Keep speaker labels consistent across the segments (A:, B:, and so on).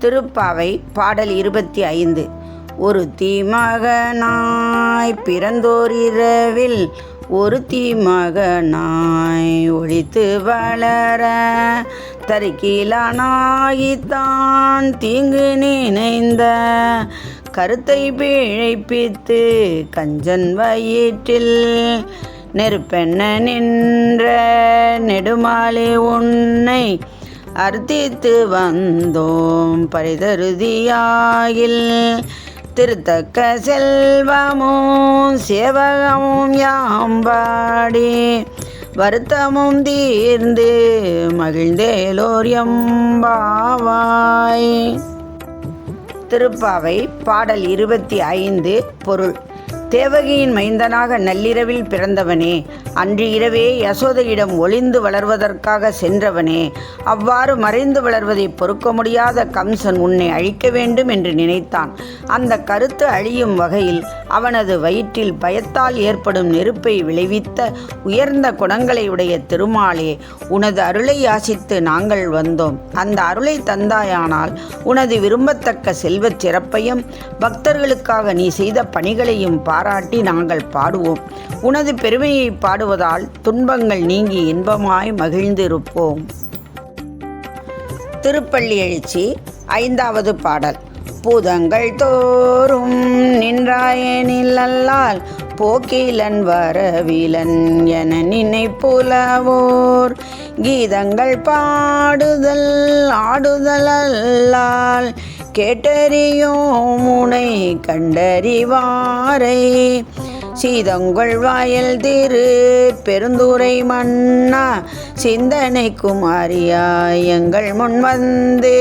A: திருப்பாவை பாடல் இருபத்தி ஐந்து. ஒரு தீமகனாய் பிறந்தோரிரவில் ஒரு தீமகனாய் ஒழித்து வளர தரிக்கிலானாகித்தான் தீங்கு நினைந்த. கருத்தை பிழைப்பித்து கஞ்சன் வயிற்றில் நெருப்பெண்ண நின்ற நெடுமாலே உன்னை அர்த்தித்து வந்தோம். பரிதருதியாகில் திருத்தக்க செல்வமும் சேவகமும் யாம்பாடி வருத்தமும் தீர்ந்து மகிழ்ந்தேலோர் எம்பாவாய். திருப்பாவை பாடல் இருபத்தி ஐந்து பொருள். தேவகியின் மைந்தனாக நள்ளிரவில் பிறந்தவனே அன்று இரவே யசோதையிடம் ஒளிந்து வளர்வதற்காக சென்றவனே அவ்வாறு மறைந்து வளர்வதை பொறுக்க முடியாத கம்சன் உன்னை அழிக்க வேண்டும் என்று நினைத்தான். அந்த கருத்து அழியும் வகையில் அவனது வயிற்றில் பயத்தால் ஏற்படும் நெருப்பை விளைவித்த உயர்ந்த குணங்களை உடைய திருமாலே உனது அருளை யாசித்து நாங்கள் வந்தோம். அந்த அருளை தந்தாயானால் உனது விரும்பத்தக்க செல்வச் சிறப்பையும் பக்தர்களுக்காக நீ செய்த பணிகளையும் பாராட்டி நாங்கள் பாடுவோம். உனது பெருமையை பாடுவதால் துன்பங்கள் நீங்கி இன்பமாய் மகிழ்ந்திருப்போம். திருப்பள்ளி எழுச்சி ஐந்தாவது பாடல். பூதங்கள் தோறும் நின்றாயனில் அல்லால் போக்கிலன் வரவிலன் என நினைப்புலவோர். கீதங்கள் பாடுதல் ஆடுதல் அல்லால் கேட்டறியோ முனை கண்டறிவாரை. சீதங்கொள் வாயல் திரு பெருந்துரை மன்னா சிந்தனைக்கும் அறியாய் எங்கள் முன் வந்து.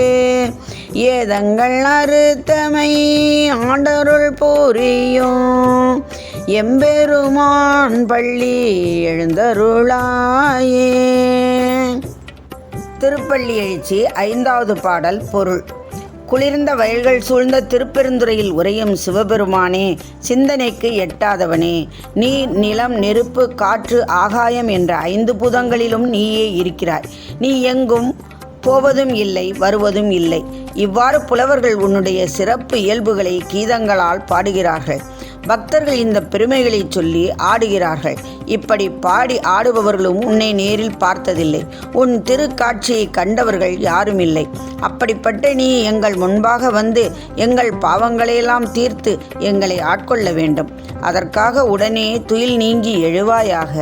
A: ஏதங்கள் அறுத்தமை ஆண்டருள் புரியும் எம்பெருமான் பள்ளி எழுந்தருளாயே. திருப்பள்ளி எழுச்சி ஐந்தாவது பாடல் பொருள். குளிர்ந்த வயல்கள் சூழ்ந்த திருப்பெருந்துறையில் உறையும் சிவபெருமானே சிந்தனைக்கு எட்டாதவனே. நீ நிலம் நெருப்பு காற்று ஆகாயம் என்ற ஐந்து பூதங்களிலும் நீயே இருக்கிறாய். நீ எங்கும் போவதும் இல்லை வருவதும் இல்லை. இவ்வாறு புலவர்கள் உன்னுடைய சிறப்பு இயல்புகளை கீதங்களால் பாடுகிறார்கள். பக்தர்கள் இந்த பெருமைகளை சொல்லி ஆடுகிறார்கள். இப்படி பாடி ஆடுபவர்களும் உன்னை நேரில் பார்த்ததில்லை. உன் திருக்காட்சியை கண்டவர்கள் யாரும் இல்லை. அப்படிப்பட்ட நீ எங்கள் முன்பாக வந்து எங்கள் பாவங்களையெல்லாம் தீர்த்து எங்களை ஆட்கொள்ள வேண்டும். அதற்காக உடனே துயில் நீங்கி எழுவாயாக.